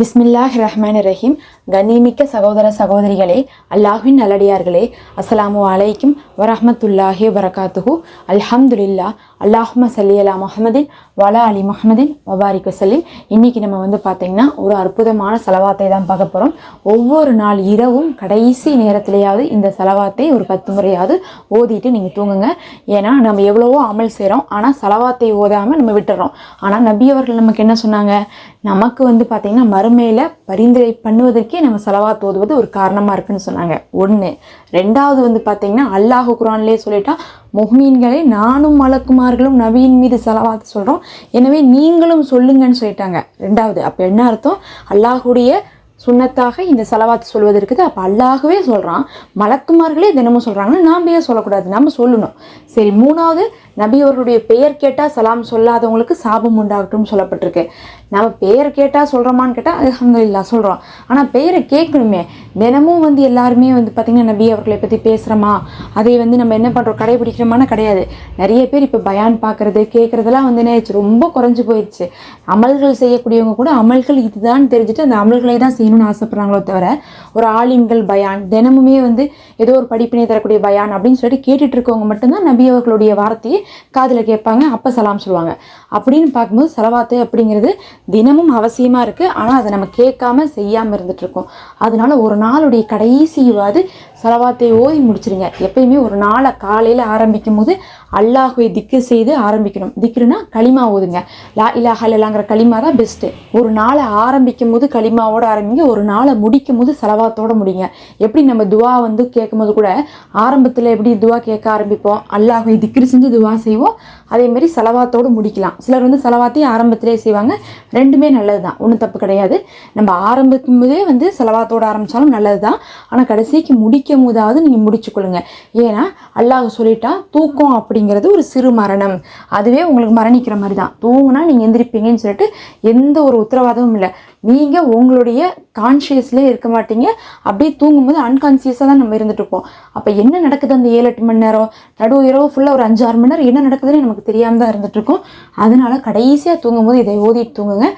பிஸ்மில்லாஹ் ரஹ்மான் ரஹீம் கண்ணியமிக்க சகோதர சகோதரிகளே அல்லாஹ்வின் நல்லடியார்களே அஸ்ஸலாமு அலைக்கும் வரஹமத்துல்லாஹி வரகாத்துஹு அல்ஹம்துலில்லா அல்லாஹும சல்லி அலா முஹம்மதின் வலா அலி முஹமதின் வபாரிக் வசல்லிம் இன்னைக்கு நம்ம வந்து பார்த்தீங்கன்னா ஒரு அற்புதமான செலவாத்தை தான் பார்க்க போகிறோம் ஒவ்வொரு நாள் இரவும் கடைசி நேரத்திலேயாவது இந்த செலவாத்தை ஒரு பத்து முறையாவது ஓதிட்டு நீங்கள் தூங்குங்க. ஏன்னா நம்ம எவ்வளவோ அமல் செய்கிறோம் ஆனால் செலவாத்தை ஓதாமல் நம்ம விட்டுறோம். ஆனால் நபி அவர்கள் நமக்கு என்ன சொன்னாங்க? நமக்கு வந்து பார்த்திங்கன்னா மறுமையில் பரிந்துரை பண்ணுவதற்கே நம்ம செலவாக தோதுவது ஒரு காரணமாக இருக்குன்னு சொன்னாங்க. ஒன்று ரெண்டாவது வந்து பார்த்திங்கன்னா அல்லாஹு குரான்லேயே சொல்லிட்டா முஹ்மீன்களே நானும் மலக்குமார்களும் நபியின் மீது செலவாத்து சொல்கிறோம் எனவே நீங்களும் சொல்லுங்கன்னு சொல்லிட்டாங்க. ரெண்டாவது அப்போ என்ன அர்த்தம்? அல்லாஹுடைய சுன்னத்தாக இந்த செலவாத்து சொல்வது இருக்குது. அப்போ அல்லாகவே சொல்கிறான் மலக்குமார்களே தினமும் சொல்கிறாங்கன்னா நாம் ஏன் சொல்லக்கூடாது? நம்ம சொல்லணும். சரி மூணாவது நபி அவர்களுடைய பெயர் கேட்டால் சலாம் சொல்லாதவங்களுக்கு சாபம் உண்டாகட்டும் சொல்லப்பட்டிருக்கு. நம்ம பெயர் கேட்டால் சொல்கிறோமான்னு கேட்டால் அல்ஹம்துலில்லா சொல்கிறோம் ஆனால் பெயரை கேட்கணுமே. தினமும் வந்து எல்லாருமே வந்து பார்த்திங்கன்னா நபி அவர்களை பற்றி பேசுகிறோமா அதை வந்து நம்ம என்ன பண்ணுறோம் கடைபிடிக்கிறோமானா கிடையாது. நிறைய பேர் இப்போ பயான் பார்க்குறது கேட்குறதெல்லாம் வந்து என்ன ரொம்ப குறைஞ்சி போயிடுச்சு. அமல்கள் செய்யக்கூடியவங்க கூட அமல்கள் இதுதான் தெரிஞ்சுட்டு அந்த அமல்களை தான் செய்யணும்னு ஆசைப்படுறாங்களோ தவிர ஒரு ஆலிம்கள் பயான் தினமுமே வந்து ஏதோ ஒரு படிப்பினை தரக்கூடிய பயான் அப்படின்னு சொல்லிட்டு கேட்டுட்டு இருக்கவங்க மட்டும்தான் நபி பெரியவர்களுடைய வார்த்தையை காதில் கேட்பாங்க அப்போ சலாம் சொல்லுவாங்க. அப்படின்னு பார்க்கும்போது செலவாத்து அப்படிங்கிறது தினமும் அவசியமாக இருக்குது ஆனால் அதை நம்ம கேட்காம செய்யாமல் இருந்துகிட்ருக்கோம் அதனால ஒரு நாளுடைய கடைசியாவது செலவாத்தை ஓதி முடிச்சிருங்க. எப்பயுமே ஒரு நாளை காலையில் ஆரம்பிக்கும் போது அல்லாஹுவை திக்கு செய்து ஆரம்பிக்கணும். திக்ருனா களிமா ஓதுங்க. லா இலாஹ களிமா தான் பெஸ்ட்டு ஒரு நாளை ஆரம்பிக்கும் போது களிமாவோட ஆரம்பிங்க. ஒரு நாளை முடிக்கும் போது செலவாத்தோட முடிங்க. எப்படி நம்ம துவா வந்து கேட்கும் போது கூட ஆரம்பத்தில் எப்படி துவா கேட்க ஆரம்பிப்போம்? அல்லாஹுவை திக்ரு செஞ்சு துவா செய்வோம். அதே மாதிரி செலவாத்தோடு முடிக்கலாம். சிலர் வந்து செலவாத்தையும் ஆரம்பத்திலே செய்வாங்க. ரெண்டுமே நல்லது தான் ஒன்றும் தப்பு கிடையாது. நம்ம ஆரம்பிக்கும் போதே வந்து செலவாத்தோடு ஆரம்பித்தாலும் நல்லது தான் ஆனால் கடைசிக்கு முடிக்கும் போதாவது நீங்கள் முடிச்சுக்கொள்ளுங்க. ஏன்னா அல்லாஹ் சொல்லிட்டா தூக்கம் அப்படிங்கிறது ஒரு சிறு மரணம். அதுவே உங்களுக்கு மரணிக்கிற மாதிரி தான் தூங்குனா நீங்கள் எந்திரிப்பீங்கன்னு சொல்லிட்டு எந்த ஒரு உத்தரவாதமும் இல்லை. நீங்கள் உங்களுடைய கான்ஷியஸ்லேயே இருக்க மாட்டீங்க. அப்படியே தூங்கும்போது அன்கான்சியஸாக தான் நம்ம இருந்துட்டு இருப்போம். அப்போ என்ன நடக்குது அந்த ஏழு எட்டு மணி நேரம்? நடு இரவு ஃபுல்லாக ஒரு அஞ்சு ஆறு மணி நேரம் என்ன நடக்குதுன்னு நமக்கு தெரியாமல் தான் இருந்துகிட்ருக்கோம் அதனால் கடைசியாக தூங்கும்போது இதை ஓதிட்டு தூங்குங்க.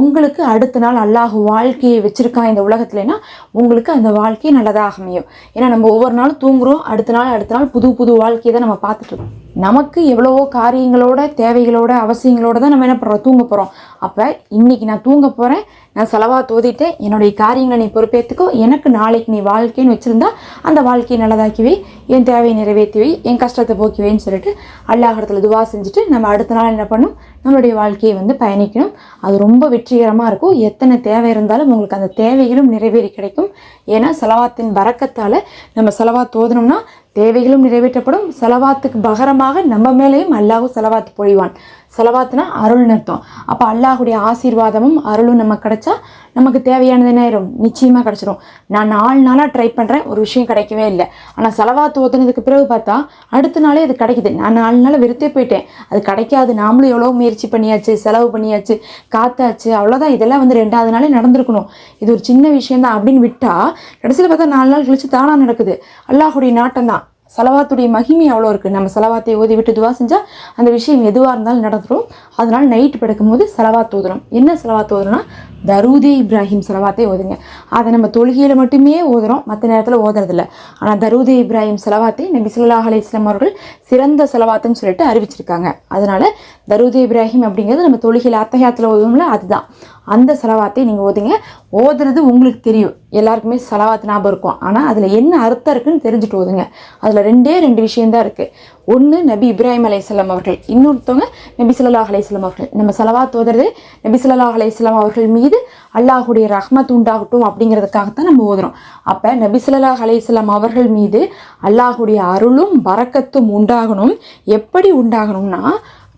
உங்களுக்கு அடுத்த நாள் அல்லாஹ் வாழ்க்கையை வச்சுருக்கான் இந்த உலகத்துலனா உங்களுக்கு அந்த வாழ்க்கை நல்லதாக அமையும். ஏன்னா நம்ம ஒவ்வொரு நாளும் தூங்குகிறோம் அடுத்த நாள் அடுத்த நாள் புது புது வாழ்க்கையை தான் நம்ம பார்த்துட்டு இருக்கோம். நமக்கு எவ்வளவோ காரியங்களோட தேவைகளோட அவசியங்களோட தான் நம்ம என்ன பண்ணுறோம் தூங்க போகிறோம் அப்போ இன்றைக்கி நான் தூங்க போகிறேன் நான் செலவாக தோதிட்டேன். என்னுடைய காரியங்களை நீ பொறுப்பேற்றுக்கோ எனக்கு நாளைக்கு நீ வாழ்க்கைன்னு வச்சுருந்தா அந்த வாழ்க்கையை நல்லதாக்கிவி. என் தேவையை நிறைவேற்றிவை. என் கஷ்டத்தை போக்கிவைன்னு சொல்லிட்டு அல்லாஹிடத்துல துவா செஞ்சுட்டு நம்ம அடுத்த நாள் என்ன பண்ணும்? நம்மளுடைய வாழ்க்கையை வந்து பயணிக்கணும். அது ரொம்ப வெற்றிகரமாக இருக்கும். எத்தனை தேவை இருந்தாலும் உங்களுக்கு அந்த தேவைகளும் நிறைவேறி கிடைக்கும். ஏன்னா செலவாத்தின் பறக்கத்தால் நம்ம செலவாக தோதுனோம்னா தேவைகளும் நிறைவேற்றப்படும். செலவாத்துக்கு பகரமாக நம்ம மேலேயும் அல்லாஹும் செலவாத்து பொழிவான். செலவாத்துனா அருள்னு அர்த்தம். அப்போ அல்லாஹுடைய ஆசீர்வாதமும் அருளும் நமக்கு கிடைச்சா நமக்கு தேவையானது என்ன ஆயிரும்? நிச்சயமாக கிடச்சிரும். நான் நாலு நாளாக ட்ரை பண்ணுறேன் ஒரு விஷயம் கிடைக்கவே இல்லை. ஆனால் செலவாத்து ஓத்துனதுக்கு பிறகு பார்த்தா அடுத்த நாளே அது கிடைக்குது. நான் நாலு நாள் வெறுத்தே போயிட்டேன். அது கிடைக்காது. நாமளும் எவ்வளோ முயற்சி பண்ணியாச்சு செலவு பண்ணியாச்சு காத்தாச்சு அவ்வளோதான் இதெல்லாம் வந்து ரெண்டாவது நாளே நடந்திருக்கணும். இது ஒரு சின்ன விஷயம் தான் அப்படின்னு விட்டால் கடைசியில் பார்த்தா நாலு நாள் கழிச்சு தானாக நடக்குது. அல்லாஹுடைய நாட்டம் தான் செலவாத்துடைய மகிமை அவ்வளோ இருக்குது நம்ம செலவாத்தை ஓதி விட்டு துவா செஞ்சால் அந்த விஷயம் எதுவாக இருந்தாலும் நடந்துடும் அதனால் நைட்டு படுக்கும்போது செலவாத் ஓதுறோம் என்ன செலவாத் ஓதுறோம்னா தரூதே இப்ராஹிம் செலவாத்தை ஓதுங்க. அதை நம்ம தொழுகையில் மட்டுமே ஓதுறோம். மற்ற நேரத்தில் ஓதுறதில்ல. ஆனால் தரூதே இப்ராஹிம் செலவாத்தை நபி சுல்லா அலி இஸ்லாம் அவர்கள் சிறந்த செலவாத்துன்னு சொல்லிட்டு அறிவிச்சிருக்காங்க. அதனால் தரூதே இப்ராஹிம் அப்படிங்கிறது நம்ம தொழுகையில் அத்தகையத்தில் ஓதுவோம்ல அதுதான். அந்த செலவாத்தை நீங்கள் ஓதுங்க. ஓதுறது உங்களுக்கு தெரியும். எல்லாருக்குமே செலவாத்து ஞாபகம் இருக்கும். ஆனால் அதில் என்ன அர்த்தம் இருக்குன்னு தெரிஞ்சுட்டு ஓதுங்க. அதில் ரெண்டே ரெண்டு விஷயம்தான் இருக்குது ஒன்று நபி இப்ராஹிம் அலையம் அவர்கள் இன்னொருத்தவங்க நபி ஸல்லல்லாஹு அலையம் அவர்கள். நம்ம செலவாத் ஓதுறது நபி ஸல்லல்லாஹு அலையம் அவர்கள் மீது அல்லாஹுடைய ரஹ்மத் உண்டாகட்டும் அப்படிங்கிறதுக்காகத்தான் நம்ம ஓதுறோம். அப்போ நபி ஸல்லல்லாஹு அலையம் அவர்கள் மீது அல்லாஹுடைய அருளும் பறக்கத்தும் உண்டாகணும். எப்படி உண்டாகணும்னா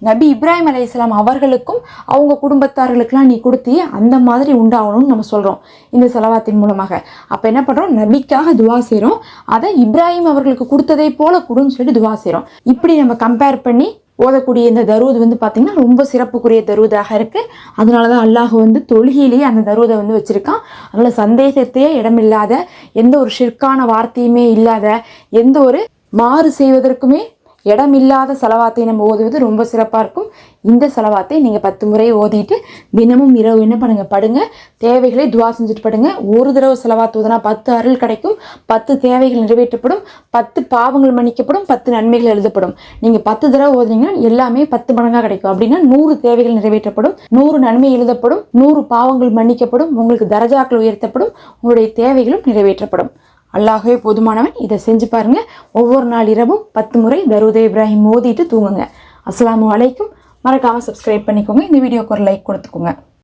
நபி இப்ராஹிம் அலையாம் அவர்களுக்கும் அவங்க குடும்பத்தார்களுக்கெல்லாம் நீ கொடுத்தி அந்த மாதிரி உண்டாகணும்னு நம்ம சொல்கிறோம் இந்த செலவாத்தின் மூலமாக. அப்போ என்ன பண்ணுறோம் நபிக்காக துவா செய்கிறோம் அதை இப்ராஹிம் அவர்களுக்கு கொடுத்ததை போல கொடுன்னு சொல்லி துவா செய்கிறோம் இப்படி நம்ம கம்பேர் பண்ணி ஓதக்கூடிய இந்த தருவது வந்து பார்த்திங்கன்னா ரொம்ப சிறப்புக்குரிய தருவதாக இருக்குது அதனால தான் அல்லாஹ் வந்து தொழுகையிலேயே அந்த தருவதை வந்து வச்சுருக்கான். அதனால் சந்தேகத்தையே இடமில்லாத எந்த ஒரு ஷிற்கான வார்த்தையுமே இல்லாத எந்த ஒரு மாறு செய்வதற்குமே இடமில்லாத செலவாத்தை நம்ம ஓதுவது ரொம்ப சிறப்பாக இருக்கும். இந்த செலவாத்தை நீங்கள் பத்து முறை ஓதிட்டு தினமும் இரவு என்ன பண்ணுங்கள் படுங்க. தேவைகளை துவா செஞ்சுட்டு படுங்க. ஒரு தடவை செலவாத்து ஓதுனா பத்து அருள் கிடைக்கும். பத்து தேவைகள் நிறைவேற்றப்படும். பத்து பாவங்கள் மன்னிக்கப்படும். பத்து நன்மைகள் எழுதப்படும். நீங்கள் பத்து தடவை ஓதுனீங்கன்னா எல்லாமே பத்து மடங்காக கிடைக்கும். அப்படின்னா நூறு தேவைகள் நிறைவேற்றப்படும். நூறு நன்மை எழுதப்படும். நூறு பாவங்கள் மன்னிக்கப்படும். உங்களுக்கு தரஜாக்கள் உயர்த்தப்படும். உங்களுடைய தேவைகளும் நிறைவேற்றப்படும். அல்லாஹ்வே போதுமானவன். இதை செஞ்சு பாருங்கள் ஒவ்வொரு நாள் இரவும் பத்து முறை தருதே இப்ராஹிம் மோதிட்டு தூங்குங்க. அஸ்லாம் வலைக்கும் மறக்காமல் சப்ஸ்கிரைப் பண்ணிக்கோங்க. இந்த வீடியோக்கு ஒரு லைக் கொடுத்துக்கோங்க.